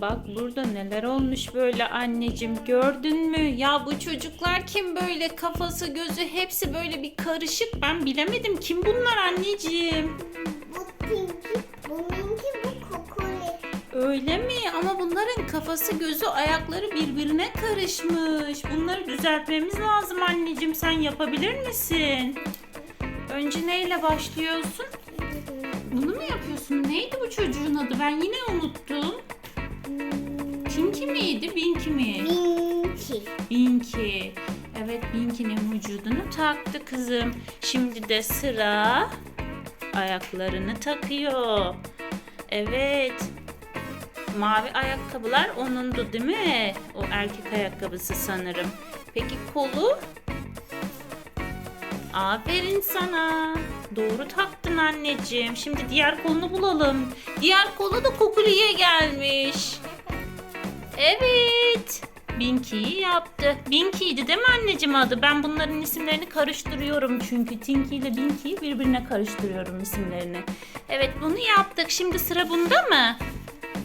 Bak burada neler olmuş böyle anneciğim gördün mü? Ya bu çocuklar kim böyle kafası gözü hepsi böyle bir karışık ben bilemedim kim bunlar anneciğim? Bu pinki, bununki bu kokoli. Öyle mi? Ama bunların kafası gözü ayakları birbirine karışmış. Bunları düzeltmemiz lazım anneciğim sen yapabilir misin? Önce neyle başlıyorsun? Bunu mu yapıyorsun? Neydi bu çocuğun adı? Ben yine unuttum. Tinky miydi? Binky mi? Pinki. Binky. Evet Binky'nin vücudunu taktı kızım. Şimdi de sıra ayaklarını takıyor. Evet. Mavi ayakkabılar onundu değil mi? O erkek ayakkabısı sanırım. Peki kolu? Aferin sana. Doğru taktın anneciğim. Şimdi diğer kolunu bulalım. Diğer kolu da Kukuli'ye gelmiş. Evet. Binky'yi yaptı. Binky'ydi değil mi anneciğim adı? Ben bunların isimlerini karıştırıyorum çünkü. Tinky ile Binky'yi birbirine karıştırıyorum isimlerini. Evet bunu yaptık. Şimdi sıra bunda mı?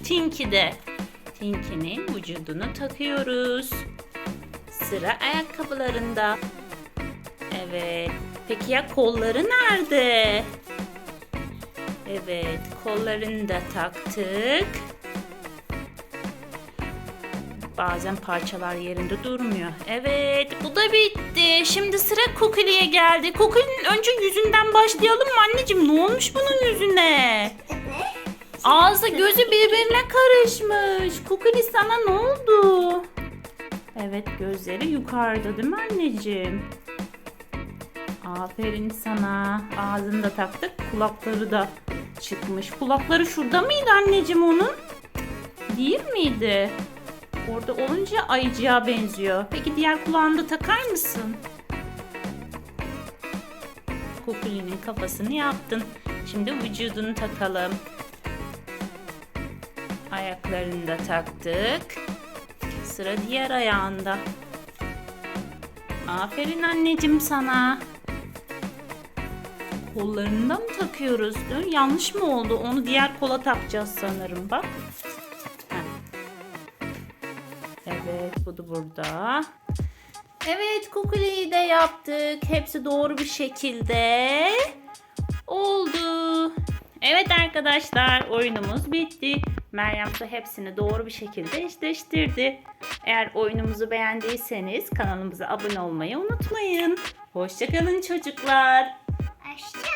Tinky'de. Tinky'nin vücudunu takıyoruz. Sıra ayakkabılarında. Evet. Peki ya kolları nerede? Evet, kollarını da taktık. Bazen parçalar yerinde durmuyor. Evet, bu da bitti. Şimdi sıra Kukili'ye geldi. Kukili'nin önce yüzünden başlayalım mı anneciğim? Ne olmuş bunun yüzüne? Ağzı gözü birbirine karışmış. Kukili sana ne oldu? Evet, gözleri yukarıda değil mi anneciğim? Aferin sana. Ağzını da taktık. Kulakları da çıkmış. Kulakları şurada mıydı anneciğim onun? Değil miydi? Orada olunca ayıcığa benziyor. Peki diğer kulağını da takar mısın? Kukuli'nin kafasını yaptın. Şimdi vücudunu takalım. Ayaklarını da taktık. Sıra diğer ayağında. Aferin anneciğim sana. Kollarını da mı takıyoruz? Dur, yanlış mı oldu? Onu diğer kola takacağız sanırım bak. Bu da burada. Evet kukuleyi de yaptık. Hepsi doğru bir şekilde oldu. Evet arkadaşlar oyunumuz bitti. Meryem su hepsini doğru bir şekilde eşleştirdi. Eğer oyunumuzu beğendiyseniz kanalımıza abone olmayı unutmayın. Hoşçakalın çocuklar. Aşağı.